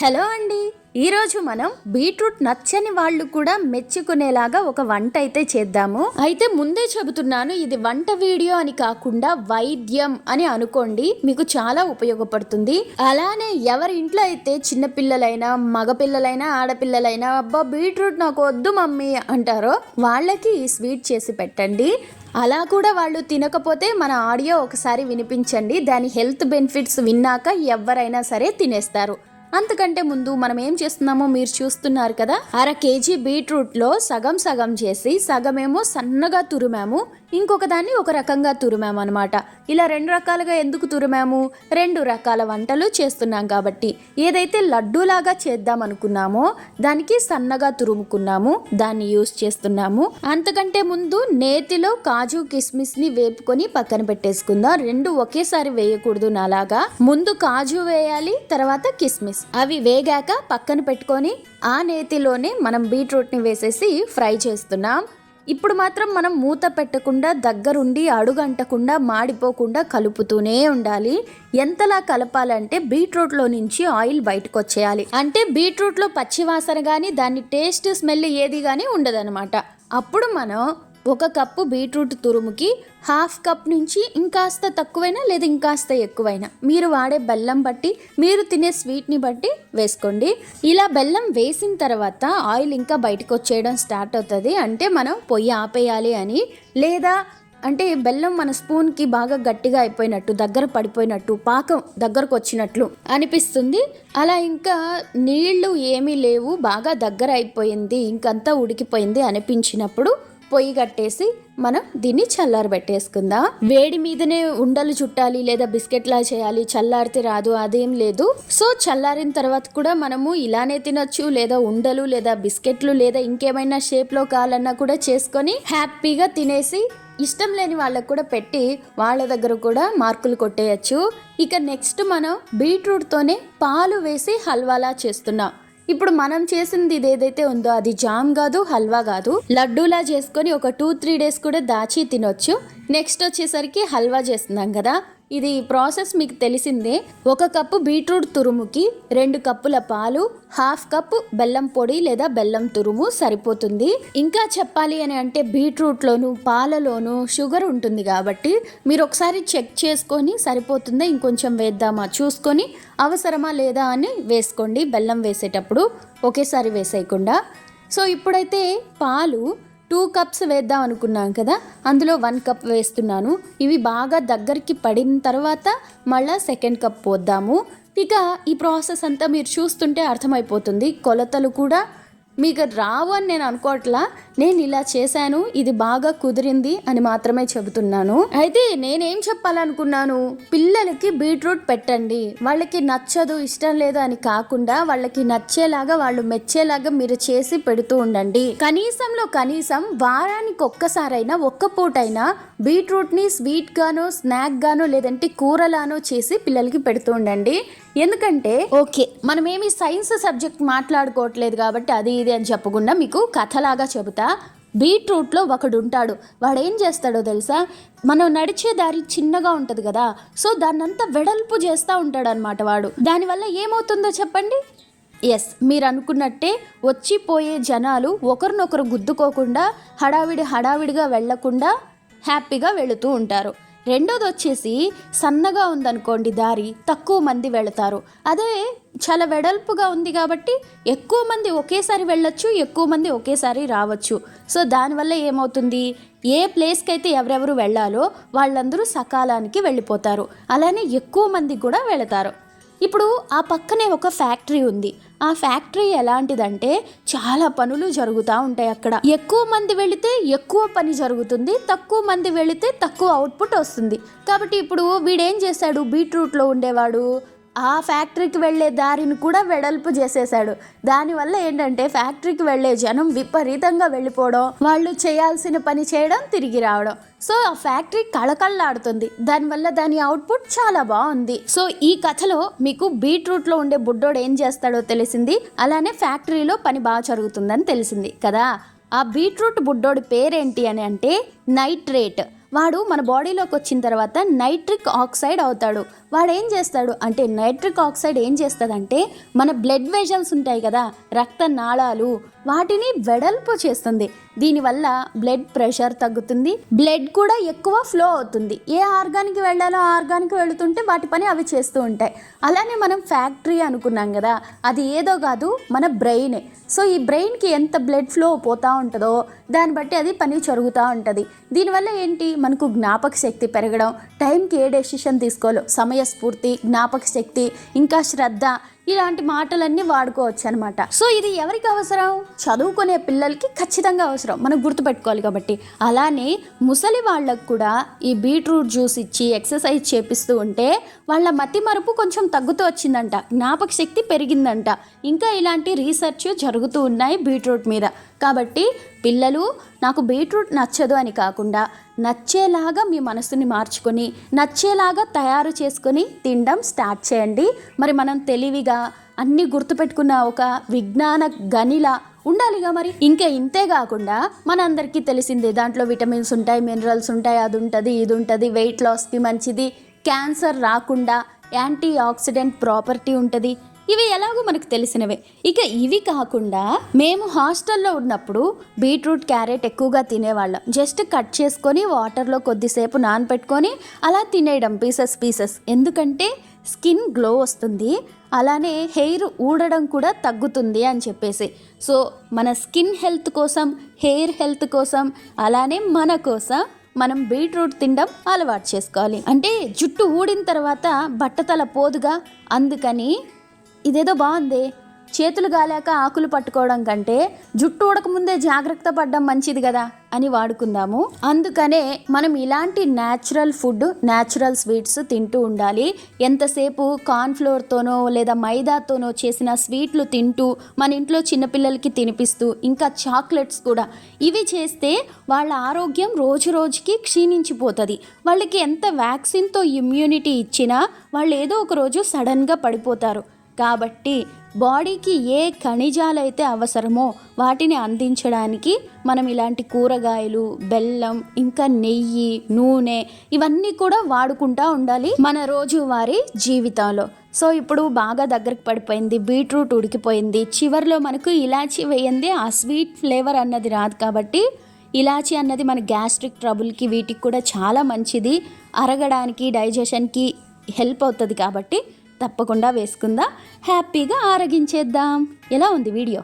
Hello అండి. ఈరోజు మనం బీట్రూట్ నచ్చని వాళ్ళు కూడా మెచ్చుకునేలాగా ఒక వంట అయితే చేద్దాము. అయితే ముందే చెబుతున్నాను ఇది వంట వీడియో అని కాకుండా వైద్యం అని అనుకోండి మీకు చాలా ఉపయోగపడుతుంది. అలానే ఎవరి ఇంట్లో అయితే చిన్నపిల్లలైనా మగపిల్లలైనా ఆడపిల్లలైనా అబ్బా బీట్రూట్ నాకు వద్దు మమ్మీ అంటారో వాళ్ళకి ఈ స్వీట్ చేసి పెట్టండి. అలా కూడా వాళ్ళు తినకపోతే మన ఆడియో ఒకసారి వినిపించండి. దాని హెల్త్ బెనిఫిట్స్ విన్నాక ఎవరైనా సరే తినేస్తారు. అంతకంటే ముందు మనం ఏం చేస్తున్నామో మీరు చూస్తున్నారు కదా? అర కేజీ బీట్రూట్లో సగం సగం చేసి సగమేమో సన్నగా తురిమాము ఇంకొక దాన్ని ఒక రకంగా తురిమాము అనమాట ఇలా రెండు రకాలుగా ఎందుకు తురిమాము? రెండు రకాల వంటలు చేస్తున్నాం కాబట్టి. ఏదైతే లడ్డూలాగా చేద్దాం అనుకున్నామో దానికి సన్నగా తురుముకున్నాము దాన్ని యూస్ చేస్తున్నాము. అంతకంటే ముందు నేతిలో కాజు కిస్మిస్ని వేపుకొని పక్కన పెట్టేసుకుందాం. రెండు ఒకేసారి వేయకూడదు నాలాగా. ముందు కాజు వేయాలి తర్వాత కిస్మిస్. అవి వేగాక పక్కన పెట్టుకొని ఆ నేతిలోనే మనం బీట్రూట్ని వేసేసి ఫ్రై చేస్తున్నాం. ఇప్పుడు మాత్రం మనం మూత పెట్టకుండా దగ్గరుండి అడుగంటకుండా మాడిపోకుండా కలుపుతూనే ఉండాలి. ఎంతలా కలపాలంటే బీట్రూట్లో నుంచి ఆయిల్ బయటకు వచ్చేయాలి అంటే బీట్రూట్లో పచ్చివాసన కానీ దాని టేస్ట్ స్మెల్ ఏది కానీ ఉండదనమాట అప్పుడు మనం ఒక కప్పు బీట్రూట్ తురుముకి హాఫ్ కప్ నుంచి ఇంకాస్త తక్కువైనా లేదా ఇంకాస్త ఎక్కువైనా. మీరు వాడే బెల్లం బట్టి మీరు తినే స్వీట్ని బట్టి వేసుకోండి. ఇలా బెల్లం వేసిన తర్వాత ఆయిల్ ఇంకా బయటకు వచ్చేయడం స్టార్ట్ అవుతుంది. అంటే మనం పొయ్యి ఆపేయాలి అని లేదా అంటే బెల్లం మన స్పూన్కి బాగా గట్టిగా అయిపోయినట్టు దగ్గర పడిపోయినట్టు పాకం దగ్గరకు వచ్చినట్లు అనిపిస్తుంది. అలా ఇంకా నీళ్ళు ఏమీ లేవు బాగా దగ్గర అయిపోయింది ఇంకంతా ఉడికిపోయింది అనిపించినప్పుడు పొయ్యి కట్టేసి మనం దీన్ని చల్లారి పెట్టేసుకుందాం. వేడి మీదనే ఉండలు చుట్టాలి లేదా బిస్కెట్లా చేయాలి చల్లారితే రాదు అదేం లేదు. సో చల్లారిన తర్వాత కూడా మనము ఇలానే తినొచ్చు లేదా ఉండలు లేదా బిస్కెట్లు లేదా ఇంకేమైనా షేప్లో కావాలన్నా కూడా చేసుకొని హ్యాపీగా తినేసి ఇష్టం లేని వాళ్ళకు కూడా పెట్టి వాళ్ళ దగ్గర కూడా మార్కులు కొట్టేయచ్చు. ఇక నెక్స్ట్ మనం బీట్రూట్తోనే పాలు వేసి హల్వాలా చేస్తున్నాం. ఇప్పుడు మనం చేసింది ఇది ఏదైతే ఉందో అది జామ్ కాదు హల్వా కాదు. లడ్డూలా చేసుకొని ఒక టూ త్రీ డేస్ కూడా దాచి తినొచ్చు. నెక్స్ట్ వచ్చేసరికి హల్వా చేస్తున్నాం కదా. ఇది ప్రాసెస్ మీకు తెలిసిందే. ఒక కప్పు బీట్రూట్ తురుముకి రెండు కప్పుల పాలు హాఫ్ కప్ బెల్లం పొడి లేదా బెల్లం తురుము సరిపోతుంది. ఇంకా చెప్పాలి అని అంటే బీట్రూట్లోను పాలలోను షుగర్ ఉంటుంది కాబట్టి మీరు ఒకసారి చెక్ చేసుకొని సరిపోతుందా ఇంకొంచెం వేద్దామా చూసుకొని అవసరమా లేదా అని వేసుకోండి. బెల్లం వేసేటప్పుడు ఒకేసారి వేసేయకుండా. సో ఇప్పుడైతే పాలు టూ కప్స్ వేద్దాం అనుకున్నాం కదా అందులో వన్ కప్ వేస్తున్నాను. ఇవి బాగా దగ్గరికి పడిన తర్వాత మళ్ళీ సెకండ్ కప్ పోద్దాము. ఇక ఈ ప్రాసెస్ అంతా మీరు చూస్తుంటే అర్థమైపోతుంది. కొలతలు కూడా మీకు రావు అని నేను అనుకోవట్లా? నేను ఇలా చేశాను ఇది బాగా కుదిరింది అని మాత్రమే చెబుతున్నాను. అయితే నేనేం చెప్పాలనుకున్నాను? పిల్లలకి బీట్రూట్ పెట్టండి. వాళ్ళకి నచ్చదు ఇష్టం లేదు అని కాకుండా వాళ్ళకి నచ్చేలాగా వాళ్ళు మెచ్చేలాగా మీరు చేసి పెడుతూ ఉండండి. కనీసంలో కనీసం వారానికి ఒక్కసారైనా ఒక్క పూటైనా బీట్రూట్ని స్వీట్ గానో స్నాక్ గానో లేదంటే కూరలానో చేసి పిల్లలకి పెడుతూ ఉండండి. ఎందుకంటే ఓకే. మనమేమి సైన్స్ సబ్జెక్ట్ మాట్లాడుకోవట్లేదు కాబట్టి అది ఇది అని చెప్పకుండా మీకు కథలాగా చెబుతా. బీట్రూట్లో ఒకడు ఉంటాడు వాడు ఏం చేస్తాడో తెలుసా? మనం నడిచే దారి చిన్నగా ఉంటుంది కదా. సో దాన్నంతా వెడల్పు చేస్తూ ఉంటాడు అనమాట వాడు. దానివల్ల ఏమవుతుందో చెప్పండి? ఎస్ మీరు అనుకున్నట్టే వచ్చిపోయే జనాలు ఒకరినొకరు గుద్దుకోకుండా హడావిడి హడావిడిగా వెళ్ళకుండా హ్యాపీగా వెళుతూ ఉంటారు. రెండోది వచ్చేసి సన్నగా ఉందనుకోండి దారి తక్కువ మంది వెళతారు. అదే చాలా వెడల్పుగా ఉంది కాబట్టి ఎక్కువ మంది ఒకేసారి వెళ్ళొచ్చు ఎక్కువ మంది ఒకేసారి రావచ్చు. సో దానివల్ల ఏమవుతుంది? ఏ ప్లేస్కి అయితే ఎవరెవరు వెళ్ళాలో వాళ్ళందరూ సకాలానికి వెళ్ళిపోతారు. అలానే ఎక్కువ మంది కూడా వెళతారు. ఇప్పుడు ఆ పక్కనే ఒక ఫ్యాక్టరీ ఉంది. ఆ ఫ్యాక్టరీ ఎలాంటిదంటే చాలా పనులు జరుగుతూ ఉంటాయి అక్కడ. ఎక్కువ మంది వెళితే ఎక్కువ పని జరుగుతుంది తక్కువ మంది వెళితే తక్కువ అవుట్పుట్ వస్తుంది. కాబట్టి ఇప్పుడు వీడేం చేశాడు? బీట్రూట్లో ఉండేవాడు. ఆ ఫ్యాక్టరీకి వెళ్ళే దారిని కూడా వెడల్పు చేసేసాడు దానివల్ల ఏంటంటే ఫ్యాక్టరీకి వెళ్ళే జనం విపరీతంగా వెళ్ళిపోవడం వాళ్ళు చేయాల్సిన పని చేయడం తిరిగి రావడం. సో ఆ ఫ్యాక్టరీ కళకళలాడుతుంది. దానివల్ల దాని అవుట్పుట్ చాలా బాగుంది. సో ఈ కథలో మీకు బీట్రూట్లో ఉండే బుడ్డోడు ఏం చేస్తాడో తెలిసింది. అలానే ఫ్యాక్టరీలో పని బాగా జరుగుతుందని తెలిసింది కదా. ఆ బీట్రూట్ బుడ్డోడి పేరేంటి అని అంటే నైట్రేట్. వాడు మన బాడీలోకి వచ్చిన తర్వాత నైట్రిక్ ఆక్సైడ్ అవుతాడు. వాడు ఏం చేస్తాడు అంటే నైట్రిక్ ఆక్సైడ్ ఏం చేస్తుందంటే మన బ్లడ్ వెజల్స్ ఉంటాయి కదా రక్త నాళాలు వాటిని వెడల్పు చేస్తుంది. దీనివల్ల బ్లడ్ ప్రెషర్ తగ్గుతుంది బ్లడ్ కూడా ఎక్కువ ఫ్లో అవుతుంది. ఏ ఆర్గానికి వెళ్ళాలో ఆ ఆర్గానికి వెళుతుంటే వాటి పని అవి చేస్తూ ఉంటాయి. అలానే మనం ఫ్యాక్టరీ అనుకున్నాం కదా అది ఏదో కాదు మన బ్రెయినే. సో ఈ బ్రెయిన్కి ఎంత బ్లడ్ ఫ్లో పోతూ ఉంటుందో దాన్ని బట్టి అది పని జరుగుతూ ఉంటుంది. దీనివల్ల ఏంటి? మనకు జ్ఞాపక శక్తి పెరగడం టైంకి ఏ డెసిషన్ తీసుకోవాలో సమయస్ఫూర్తి జ్ఞాపక శక్తి ఇంకా శ్రద్ధ ఇలాంటి మాటలన్నీ వాడుకోవచ్చు అనమాట సో ఇది ఎవరికి అవసరం? చదువుకునే పిల్లలకి ఖచ్చితంగా అవసరం. మనం గుర్తుపెట్టుకోవాలి కాబట్టి. అలానే ముసలి వాళ్ళకు కూడా ఈ బీట్రూట్ జ్యూస్ ఇచ్చి ఎక్సర్సైజ్ చేపిస్తూ ఉంటే వాళ్ళ మతి మరుపు కొంచెం తగ్గుతూ వచ్చిందంట. జ్ఞాపక శక్తి పెరిగిందంట. ఇంకా ఇలాంటి రీసెర్చ్ జరుగుతూ ఉన్నాయి బీట్రూట్ మీద. కాబట్టి పిల్లలు నాకు బీట్రూట్ నచ్చదు అని కాకుండా నచ్చేలాగా మీ మనసుని మార్చుకొని నచ్చేలాగా తయారు చేసుకొని తినడం స్టార్ట్ చేయండి. మరి మనం తెలివిగా అన్నీ గుర్తుపెట్టుకున్న ఒక విజ్ఞాన గనిలా ఉండాలిగా మరి. ఇంకా ఇంతే కాకుండా మనందరికీ తెలిసిందే దాంట్లో విటమిన్స్ ఉంటాయి మినరల్స్ ఉంటాయి అది ఉంటుంది ఇది ఉంటుంది వెయిట్ లాస్కి మంచిది క్యాన్సర్ రాకుండా యాంటీ ఆక్సిడెంట్ ప్రాపర్టీ ఉంటుంది. ఇవి ఎలాగో మనకు తెలిసినవే. ఇక ఇవి కాకుండా మేము హాస్టల్లో ఉన్నప్పుడు బీట్రూట్ క్యారెట్ ఎక్కువగా తినేవాళ్ళం. జస్ట్ కట్ చేసుకొని వాటర్లో కొద్దిసేపు నానపెట్టుకొని అలా తినేయడం పీసెస్ పీసెస్. ఎందుకంటే స్కిన్ గ్లో వస్తుంది అలానే హెయిర్ ఊడడం కూడా తగ్గుతుంది అని చెప్పేసి. సో మన స్కిన్ హెల్త్ కోసం హెయిర్ హెల్త్ కోసం అలానే మన కోసం మనం బీట్రూట్ తినడం అలవాటు చేసుకోవాలి. అంటే జుట్టు ఊడిన తర్వాత బట్టతల పోదుగా అందుకని ఇదేదో బాగుంది. చేతులు గాలాక ఆకులు పట్టుకోవడం కంటే జుట్టు ఉడకముందే జాగ్రత్త పడడం మంచిది కదా అని వాడుకుందాము. అందుకనే మనం ఇలాంటి న్యాచురల్ ఫుడ్ న్యాచురల్ స్వీట్స్ తింటూ ఉండాలి. ఎంతసేపు కార్న్ఫ్లోర్తోనో లేదా మైదాతోనో చేసిన స్వీట్లు తింటూ మన ఇంట్లో చిన్నపిల్లలకి తినిపిస్తూ ఇంకా చాక్లెట్స్ కూడా ఇవి చేస్తే వాళ్ళ ఆరోగ్యం రోజు రోజుకి క్షీణించిపోతుంది. వాళ్ళకి ఎంత వ్యాక్సిన్తో ఇమ్యూనిటీ ఇచ్చినా వాళ్ళు ఏదో ఒక రోజు సడన్గా పడిపోతారు. కాబట్టి బాడీకి ఏ ఖనిజాలు అయితే అవసరమో వాటిని అందించడానికి మనం ఇలాంటి కూరగాయలు బెల్లం ఇంకా నెయ్యి నూనె ఇవన్నీ కూడా వాడుకుంటా ఉండాలి మన రోజువారీ జీవితంలో. సో ఇప్పుడు బాగా దగ్గరకు పడిపోయింది బీట్రూట్ ఉడికిపోయింది చివరిలో మనకు ఇలాచి వేయంది ఆ స్వీట్ ఫ్లేవర్ అన్నది రాదు కాబట్టి ఇలాచి అన్నది మన గ్యాస్ట్రిక్ ట్రబుల్కి వీటికి కూడా చాలా మంచిది. అరగడానికి డైజెషన్కి హెల్ప్ అవుతుంది కాబట్టి తప్పకుండా వేసుకుందాం? హ్యాపీగా ఆరగించేద్దాం. ఎలా ఉంది వీడియో?